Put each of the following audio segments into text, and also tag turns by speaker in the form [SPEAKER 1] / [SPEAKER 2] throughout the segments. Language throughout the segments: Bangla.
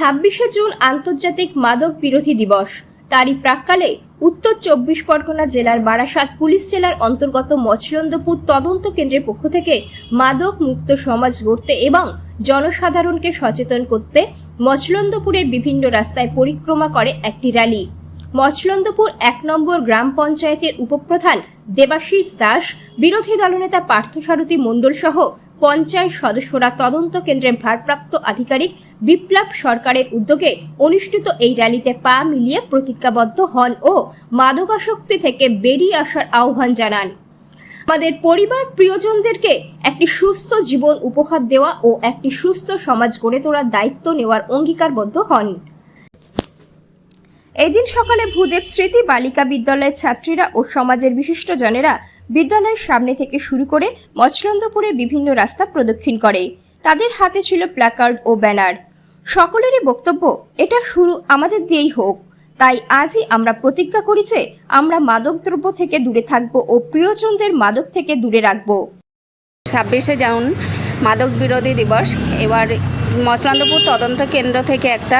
[SPEAKER 1] ছাব্বিশে জুন আন্তর্জাতিক মাদক বিরোধী দিবস। তারই প্রাককালে উত্তর চব্বিশ পরগনা জেলার বারাসাত পুলিশ জেলার অন্তর্গত মৎস্যন্দপুর তদন্ত কেন্দ্রের পক্ষ থেকে মাদক মুক্ত সমাজ গড়তে এবং জনসাধারণকে সচেতন করতে মৎস্যন্দপুরের বিভিন্ন রাস্তায় পরিক্রমা করে একটি র্যালি। মৎস্যন্দপুর এক নম্বর গ্রাম পঞ্চায়েতের উপপ্রধান দেবাশিস দাস, বিরোধী দলনেতা পার্থসারথী মণ্ডল সহ পঞ্চায়েত সদস্যরা তদন্ত কেন্দ্রের ভারপ্রাপ্ত আধিকারিক বিপ্লব সরকারের উদ্যোগে অনুষ্ঠিত এই র্যালিতে পা মিলিয়ে প্রতিজ্ঞাবদ্ধ হন ও মাদকাসক্তি থেকে বেরিয়ে আসার আহ্বান জানান। আমাদের পরিবার প্রিয়জনদেরকে একটি সুস্থ জীবন উপহার দেওয়া ও একটি সুস্থ সমাজ গড়ে তোলার দায়িত্ব নেওয়ার অঙ্গীকারবদ্ধ হন। এদিন সকালে ভূদেব স্মৃতি বালিকা বিদ্যালয়ের ছাত্রীরা ও সমাজের বিশিষ্টজনেরা বিদ্যালয়ের সামনে থেকে শুরু করে মৎস্যন্দপুরের বিভিন্ন রাস্তা প্রদক্ষিণ করে। তাদের হাতে ছিল প্ল্যাকার্ড ও ব্যানার সকলেরই বক্তব্য, এটা শুরু আমাদের দিয়েই হোক। তাই আজই আমরা প্রতিজ্ঞা করি যে আমরা মাদকদ্রব্য থেকে দূরে থাকব ও প্রিয়জনদের মাদক থেকে দূরে রাখব।
[SPEAKER 2] ছাব্বিশে জানুন মাদক বিরোধী দিবস। এবার মসলান্দপুর তদন্ত কেন্দ্র থেকে একটা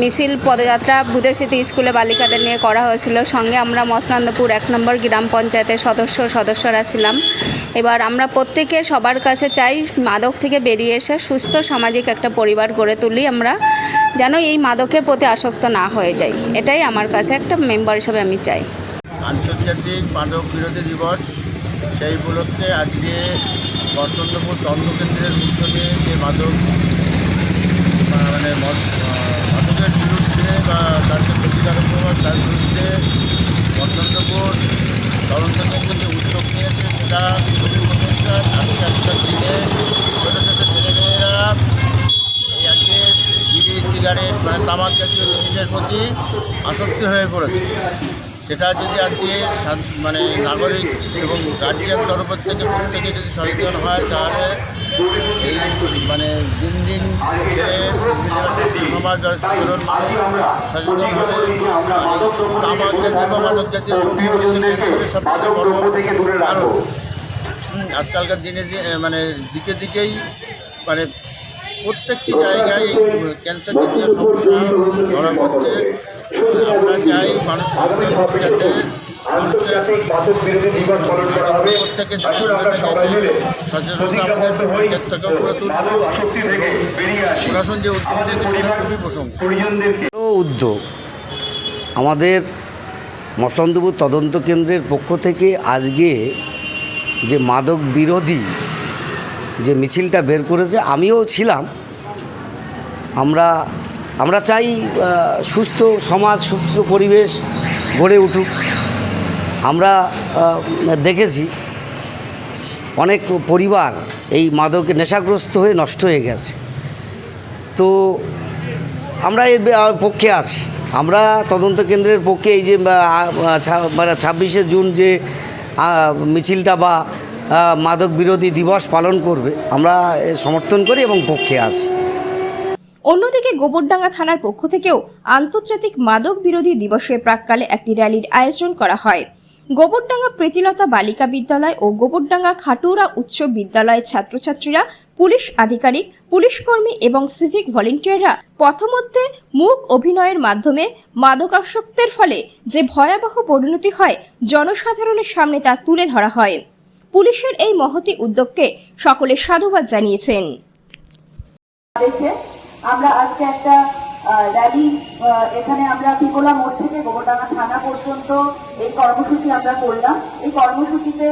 [SPEAKER 2] মিছিল, পদযাত্রা ভূদেব স্মৃতি স্কুলে বালিকাদের নিয়ে করা হয়েছিল। সঙ্গে আমরা মসলান্দপুর এক নম্বর গ্রাম পঞ্চায়েতের সদস্য সদস্যরা ছিলাম। এবার আমরা প্রত্যেকে সবার কাছে চাই মাদক থেকে বেরিয়ে এসে সুস্থ সামাজিক একটা পরিবার গড়ে তুলি। আমরা যেন এই মাদকের প্রতি আসক্ত না হয়ে যাই। এটাই আমার কাছে একটা মেম্বার হিসাবে আমি চাই।
[SPEAKER 3] আন্তর্জাতিক মাদক বিরোধী দিবস, সেই উপলক্ষে আজকে বসন্তপুর তন্ত্রকেন্দ্রের উদ্যোগে যে মাদক মানে মাদকের বিরুদ্ধে বা তার যে ক্ষতিকারক প্রভাব তার বিরুদ্ধে বসন্তপুর তদন্তকেন্দ্র যে উদ্যোগ নিয়েছে সেটা খুবই দিনে ছোটো ছোটো ছেলেমেয়েরা এই আজকে বিড়ি, সিগারেট মানে তামাক জাতীয় জিনিসের প্রতি আসক্তি হয়ে পড়েছে। সেটা যদি আজকে মানে নাগরিক এবং গার্জিয়ান তরফ থেকে প্রত্যেকে যদি সচেতন হয়, তাহলে এই মানে দিন দিন সমাজ সাধারণ সচেতন হবে। তামাক জাতীয় মাদক জাতীয় বড় কারণ। আজকালকার দিনে মানে দিকে দিকেই মানে প্রত্যেকটি জায়গায় ক্যান্সার জাতীয় সমস্যা ধরা পড়ছে। আমরা চাই মানুষ সচেতনতা প্রশাসন যে উদ্যোগ
[SPEAKER 4] আমাদের মসলন্দপুর তদন্ত কেন্দ্রের পক্ষ থেকে আজকে যে মাদক বিরোধী যে মিছিলটা বের করেছে আমিও ছিলাম। আমরা আমরা চাই সুস্থ সমাজ সুস্থ পরিবেশ গড়ে উঠুক। আমরা দেখেছি অনেক পরিবার এই মাদকে নেশাগ্রস্ত হয়ে নষ্ট হয়ে গেছে। তো আমরা এর পক্ষে আছি। আমরা তদন্ত কেন্দ্রের পক্ষে এই যে আহ, আহ, ছা- মানে ছাব্বিশে জুন যে মিছিলটা বা মাদক বিরোধী দিবস পালন করবে আমরা সমর্থন করি এবং পক্ষে আছি।
[SPEAKER 1] অন্যদিকে গোবরডাঙ্গা থানার পক্ষ থেকেও আন্তর্জাতিক মাদক বিরোধী দিবসের প্রাককালে একটি র্যালির আয়োজন করা হয়। গোবরডাঙ্গা প্রীতিলতা বালিকা বিদ্যালয় ও গোবরডাঙ্গা খাটুরা উচ্চ বিদ্যালয়ের ছাত্রছাত্রীরা, পুলিশ আধিকারিক, পুলিশ কর্মী এবং সিভিক ভলেন্টিয়াররা পথমধ্যে মুখ অভিনয়ের মাধ্যমে মাদকাসক্তের ফলে যে ভয়াবহ পরিণতি হয়, জনসাধারণের সামনে তা তুলে ধরা হয়। পুলিশের এই মহতি উদ্যোগকে সকলে সাধুবাদ জানিয়েছেন।
[SPEAKER 5] আমরা আজকে একটা র্যালি এখানে আমরা পিপোলা মোড় থেকে গোবরডাঙ্গা থানা পর্যন্ত এই কর্মসূচি আমরা করলাম। এই কর্মসূচিতে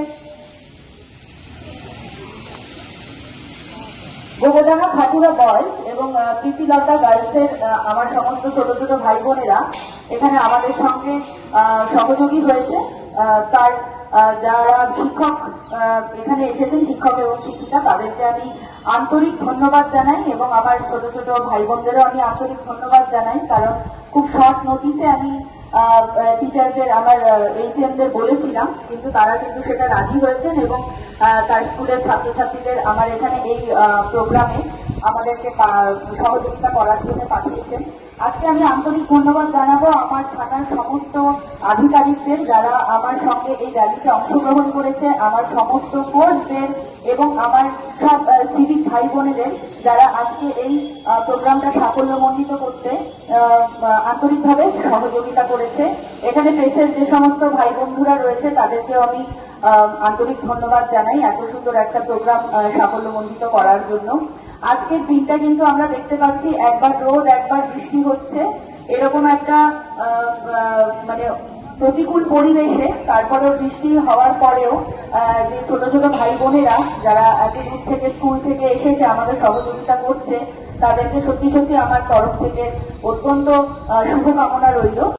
[SPEAKER 5] গোবরডাঙ্গা খাতুরা বয়স এবং প্রীতিলতা গার্লসের আমার সমস্ত ছোট ছোট ভাই বোনেরা এখানে আমাদের সঙ্গে সহযোগী হয়েছে। তার যারা শিক্ষক এখানে এসেছেন শিক্ষক এবং শিক্ষিকা, তাদেরকে আমি আন্তরিক ধন্যবাদ জানাই এবং আমার ছোট ছোট ভাই বোনদেরও আমি আন্তরিক ধন্যবাদ জানাই। কারণ খুব শর্ট নোটিসে আমি টিচারদের আমার এইচএমদের বলেছিলাম, কিন্তু তারা কিন্তু সেটা রাজি হয়েছেন এবং তার স্কুলের ছাত্রছাত্রীদের আমার এখানে এই প্রোগ্রামে আমাদেরকে সহযোগিতা করার জন্য পাঠিয়েছেন। আজকে আমি আন্তরিক ধন্যবাদ জানাব আমার থানার সমস্ত আধিকারিকদের যারা আমার সঙ্গে এই র্যালিতে অংশগ্রহণ করেছে, আমার সমস্ত ফোর্সদের এবং আমার সব সিভিক ভাই বোনেদের যারা আজকে এই প্রোগ্রামটা সাফল্যমণ্ডিত করতে আন্তরিকভাবে সহযোগিতা করেছে। এখানে প্রেসের যে সমস্ত ভাই বন্ধুরা রয়েছে, তাদেরকেও আমি আন্তরিক ধন্যবাদ জানাই এত সুন্দর একটা প্রোগ্রাম সাফল্যমণ্ডিত করার জন্য। আজকের দিনটা কিন্তু আমরা দেখতে পাচ্ছি, একবার রোদ, একবার বৃষ্টি হচ্ছে। এরকম একটা মানে প্রতিকূল পরিবেশে তারপরেও বৃষ্টি হওয়ার পরেও যে ছোট ছোট ভাই বোনেরা যারা এত দূর থেকে, স্কুল থেকে এসেছে, আমাদের সহযোগিতা করছে, তাদেরকে সত্যি সত্যি আমার তরফ থেকে অত্যন্ত শুভকামনা রইল।